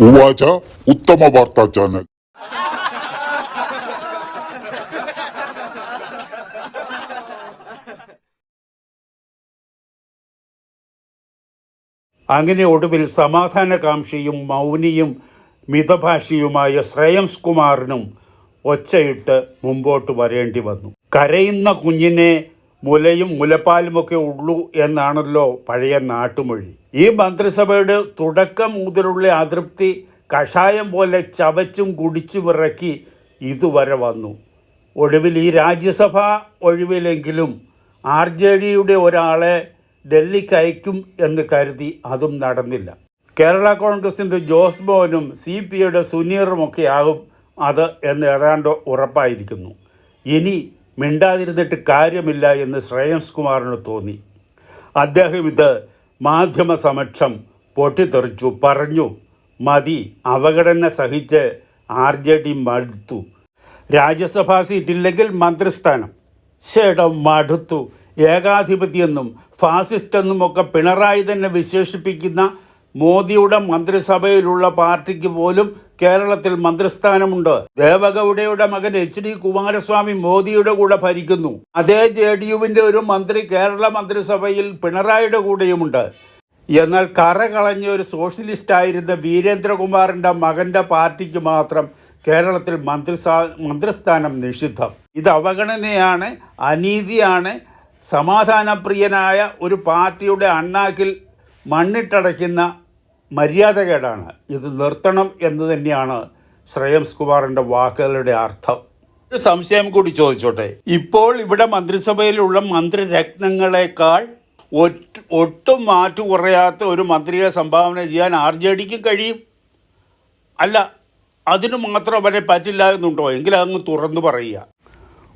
ഉവാച ഉത്തമ വാർത്താ ചാനൽ. അങ്ങനെ ഒടുവിൽ സമാധാനകാംക്ഷിയും മൗനിയും മിതഭാഷിയുമായ ശ്രേയംസ് കുമാറിനും ഒച്ചയിട്ട് മുമ്പോട്ട് വരേണ്ടി വന്നു. കരയുന്ന കുഞ്ഞിനെ മുലയും മുലപ്പാലുമൊക്കെ ഉള്ളൂ എന്നാണല്ലോ പഴയ നാട്ടുമൊഴി. ഈ മന്ത്രിസഭയുടെ തുടക്കം മുതലുള്ള അതൃപ്തി കഷായം പോലെ ചവച്ചും കുടിച്ചും ഇറക്കി ഇതുവരെ വന്നു. ഒടുവിൽ ഈ രാജ്യസഭ ഒഴിവിലെങ്കിലും ആർ ജെ ഡിയുടെ ഒരാളെ ഡൽഹിക്ക് അയക്കും എന്ന് കരുതി അതും നടന്നില്ല. കേരള കോൺഗ്രസിന്റെ ജോസ് മോഹനും സി പി ഐയുടെ സുനീറുമൊക്കെ ആകും അത് എന്ന് ഏതാണ്ട് ഉറപ്പായിരിക്കുന്നു. ഇനി മിണ്ടാതിരുന്നിട്ട് കാര്യമില്ല എന്ന് ശ്രേയംസ് കുമാറിന് തോന്നി. അദ്ദേഹം ഇത് മാധ്യമ സമക്ഷം പൊട്ടിത്തെറിച്ചു പറഞ്ഞു മതി അവഗണന സഹിച്ച് ആർ ജെ ഡി മടുത്തു. രാജ്യസഭാ സീറ്റില്ലെങ്കിൽ മന്ത്രിസ്ഥാനം. ശേടം മടുത്തു. ഏകാധിപതിയെന്നും എന്നുമൊക്കെ പിണറായി തന്നെ വിശേഷിപ്പിക്കുന്ന മോദിയുടെ മന്ത്രിസഭയിലുള്ള പാർട്ടിക്ക് പോലും കേരളത്തിൽ മന്ത്രിസ്ഥാനമുണ്ട്. ദേവഗൌഡയുടെ മകൻ എച്ച് ഡി കുമാരസ്വാമി മോദിയുടെ കൂടെ ഭരിക്കുന്നു. അതേ ജെ ഡി യുവിന്റെ ഒരു മന്ത്രി കേരള മന്ത്രിസഭയിൽ പിണറായിയുടെ കൂടെയുമുണ്ട്. എന്നാൽ കറ കളഞ്ഞ ഒരു സോഷ്യലിസ്റ്റ് ആയിരുന്ന വീരേന്ദ്രകുമാറിന്റെ മകന്റെ പാർട്ടിക്ക് മാത്രം കേരളത്തിൽ മന്ത്രിസ്ഥാ മന്ത്രിസ്ഥാനം നിഷിദ്ധം. ഇത് അവഗണനയാണ് അനീതിയാണ് സമാധാനപ്രിയനായ ഒരു പാർട്ടിയുടെ അണ്ണാക്കിൽ മണ്ണിട്ടടയ്ക്കുന്ന മര്യാദകേടാണ് ഇത് നിർത്തണം എന്ന് തന്നെയാണ് ശ്രേയംസ് കുമാറിന്റെ വാക്കുകളുടെ അർത്ഥം. ഒരു സംശയം കൂടി ചോദിച്ചോട്ടെ. ഇപ്പോൾ ഇവിടെ മന്ത്രിസഭയിലുള്ള മന്ത്രിരത്നങ്ങളെക്കാൾ ഒട്ടും മാറ്റു കുറയാത്ത ഒരു മന്ത്രിയെ സംഭാവന ചെയ്യാൻ ആർ ജെ ഡിക്കും കഴിയും? അല്ല അതിനു മാത്രം അവരെ പറ്റില്ല എന്നുണ്ടോ? എങ്കിൽ അങ്ങ് തുറന്നു പറയുക.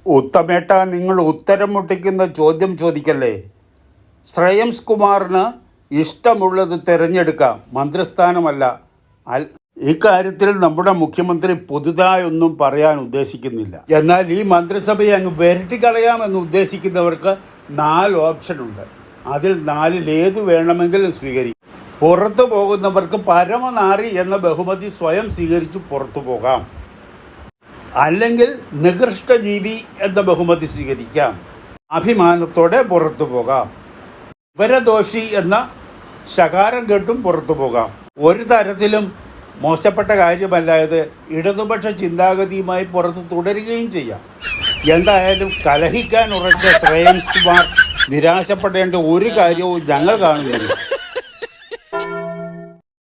ഉത്തമേട്ട നിങ്ങൾ ഉത്തരം മുട്ടിക്കുന്ന ചോദ്യം ചോദിക്കല്ലേ? ശ്രേയംസ് കുമാറിന് ഇഷ്ടമുള്ളത് തിരഞ്ഞെടുക്കാം. മന്ത്രിസ്ഥാനമല്ല. അൽ ഇക്കാര്യത്തിൽ നമ്മുടെ മുഖ്യമന്ത്രി പുതുതായൊന്നും പറയാൻ ഉദ്ദേശിക്കുന്നില്ല. എന്നാൽ ഈ മന്ത്രിസഭയെ അങ്ങ് വരട്ടിക്കളയാമെന്ന് ഉദ്ദേശിക്കുന്നവർക്ക് നാല് ഓപ്ഷനുണ്ട് അതിൽ നാലിൽ ഏത് വേണമെങ്കിലും സ്വീകരിക്കും. പുറത്തു പോകുന്നവർക്ക് പരമനാറി എന്ന ബഹുമതി സ്വയം സ്വീകരിച്ച് പുറത്തു പോകാം. അല്ലെങ്കിൽ നികൃഷ്ടജീവി എന്ന ബഹുമതി സ്വീകരിക്കാം. അഭിമാനത്തോടെ പുറത്തു പോകാം. വരദോഷി എന്ന ശകാരം കേട്ടും പുറത്തു പോകാം. ഒരു തരത്തിലും മോശപ്പെട്ട കാര്യമല്ലായത് ഇടതുപക്ഷ ചിന്താഗതിയുമായി പുറത്ത് തുടരുകയും ചെയ്യാം. എന്തായാലും കലഹിക്കാൻ ഉറച്ച ശ്രേയംസ് കുമാർ നിരാശപ്പെടേണ്ട ഒരു കാര്യവും ഞങ്ങൾ കാണുന്നില്ല.